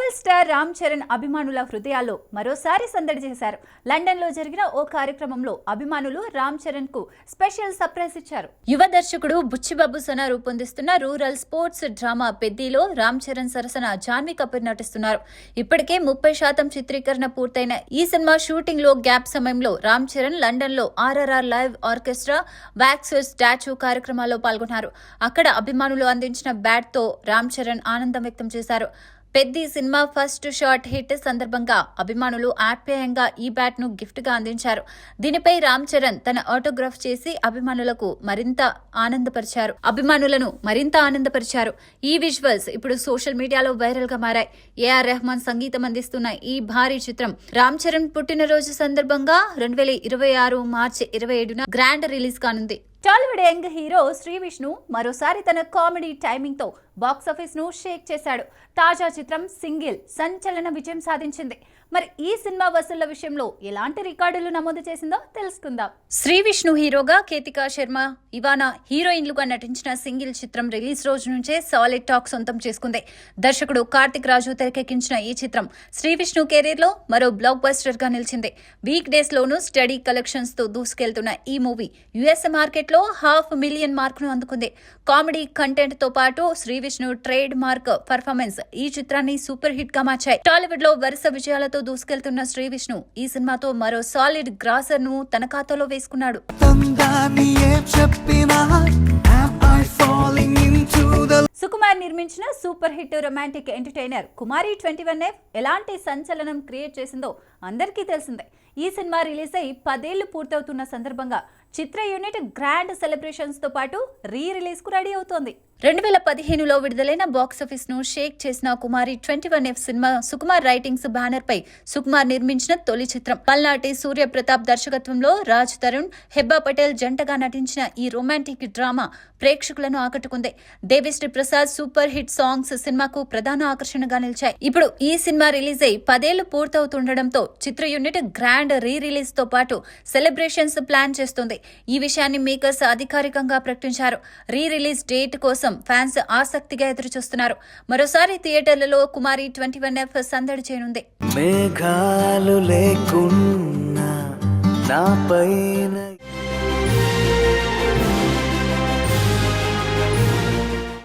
Star Ram Charan అభిమానుల హృదయాల్లో మరోసారి సందడి చేశారు. లండన్లో జరిగిన ఓ కార్యక్రమంలో అభిమానులు రామ్ చరణ్కు స్పెషల్ సర్ప్రైజ్ ఇచ్చారు. యువ దర్శకుడు బుచ్చిబాబు సన రూపొందిస్తున్న రూరల్ స్పోర్ట్స్ డ్రామా పెద్దిలో రామ్ చరణ్ సరసన జాన్వీ కపూర్ నటిస్తున్నారు. ఇప్పటికే ముప్పై శాతం చిత్రీకరణ పూర్తయిన ఈ సినిమా షూటింగ్లో గ్యాప్ సమయంలో రామ్ చరణ్ లండన్లో RRR live orchestra wax statue కార్యక్రమాల్లో పాల్గొన్నారు. అక్కడ అభిమానులు అందించిన బ్యాట్తో రామ్ చరణ్ ఆనందం వ్యక్తం చేశారు. Peddi cinema first shot hit సందర్భంగా అభిమానులు ఆప్యాయంగా ఈ బ్యాట్ను గిఫ్ట్గా అందించారు. దీనిపై రామ్ చరణ్ తన ఆటోగ్రాఫ్ చేసి అభిమానులకు మరింత ఆనందపరిచారు. అభిమానులను మరింత ఆనందపరిచారు. ఈ విజువల్స్ ఇప్పుడు సోషల్ మీడియాలో వైరల్గా మారాయి. ఏఆర్ రెహమాన్ సంగీతం అందిస్తున్న ఈ భారీ చిత్రం రామ్ చరణ్ పుట్టినరోజు సందర్భంగా రెండు వేల ఇరవై ఆరు మార్చి ఇరవై ఏడున గ్రాండ్ రిలీజ్ కానుంది. Tollywood young hero Sri Vishnu మరోసారి తన కామెడీ టైమింగ్తో బాక్సాఫీస్ను షేక్ చేశాడు. తాజా చిత్రం సింగిల్ సంచలన విజయం సాధించింది. మరి ఈ సినిమా వసూళ్ళ విషయంలో ఎలాంటి రికార్డులు నమోదు చేసిందో తెలుసుకుందాం. శ్రీ విష్ణు హీరోగా కేతికా శర్మ ఇవానా హీరోయిన్లుగా నటించిన సింగిల్ చిత్రం రిలీజ్ రోజు నుంచే సాలిడ్ టాక్ సొంతం చేసుకుంది. దర్శకుడు కార్తిక్ రాజు తెరకెక్కించిన ఈ చిత్రం శ్రీ విష్ణు కెరీర్లో మరో బ్లాక్ బస్టర్గా నిలిచింది. వీక్ డేస్ లోనూ స్టడీ కలెక్షన్స్తో దూసుకెళ్తున్న ఈ మూవీ యుఎస్ మార్కెట్లో హాఫ్ మిలియన్ మార్కును అందుకుంది. కామెడీ కంటెంట్తో పాటు Sri Vishnu trade mark performance ఈ చిత్రాన్ని సూపర్ హిట్గా మార్చాయి. టాలీవుడ్లో వరుస విజయాలతో దూసుకెళ్తున్న శ్రీ విష్ణు ఈ సినిమాతో మరో సాలిడ్ గ్రాసర్ను తన ఖాతాలో వేసుకున్నాడు. సుకుమార్ నిర్మించిన super hit romantic entertainer Kumari twenty one F ఎలాంటి సంచలనం క్రియేట్ చేసిందో అందరికీ తెలిసిందే. ఈ సినిమా రిలీజ్ అయి పదేళ్ళు పూర్తవుతున్న సందర్భంగా చిత్ర యూనిట్ గ్రాండ్ సెలబ్రేషన్స్తో పాటు రీ రిలీజ్కు రెడీ అవుతోంది. రెండు వేల పదిహేనులో విడుదలైన బాక్సాఫీస్ను షేక్ చేసిన Kumari twenty one F cinema Sukumar writings banner పై సుకుమార్ నిర్మించిన తొలి చిత్రం. పల్నాటి సూర్య ప్రతాప్ దర్శకత్వంలో రాజ్ తరుణ్ హెబ్బా పటేల్ జంటగా నటించిన ఈ రొమాంటిక్ డ్రామా ప్రేక్షకులను ఆకట్టుకుంది. Devisri Prasad super hit songs సినిమాకు ప్రధాన ఆకర్షణగా నిలిచాయి. ఇప్పుడు ఈ సినిమా రిలీజ్ అయి పదేళ్ళు పూర్తవుతుండటంతో చిత్ర యూనిట్ గ్రాండ్ రీ రిలీజ్తో పాటు సెలబ్రేషన్స్ ప్లాన్ చేస్తుంది. ఈ విషయాన్ని మేకర్స్ అధికారికంగా ప్రకటించారు. రీ రిలీజ్ డేట్ కోసం ఫ్యాన్స్ ఆసక్తిగా ఎదురుచూస్తున్నారు. మరోసారి థియేటర్లలో కుమారి ట్వంటీ వన్ ఎఫ్ సందడి చేయనుంది. మేఘాలు లేకున్నా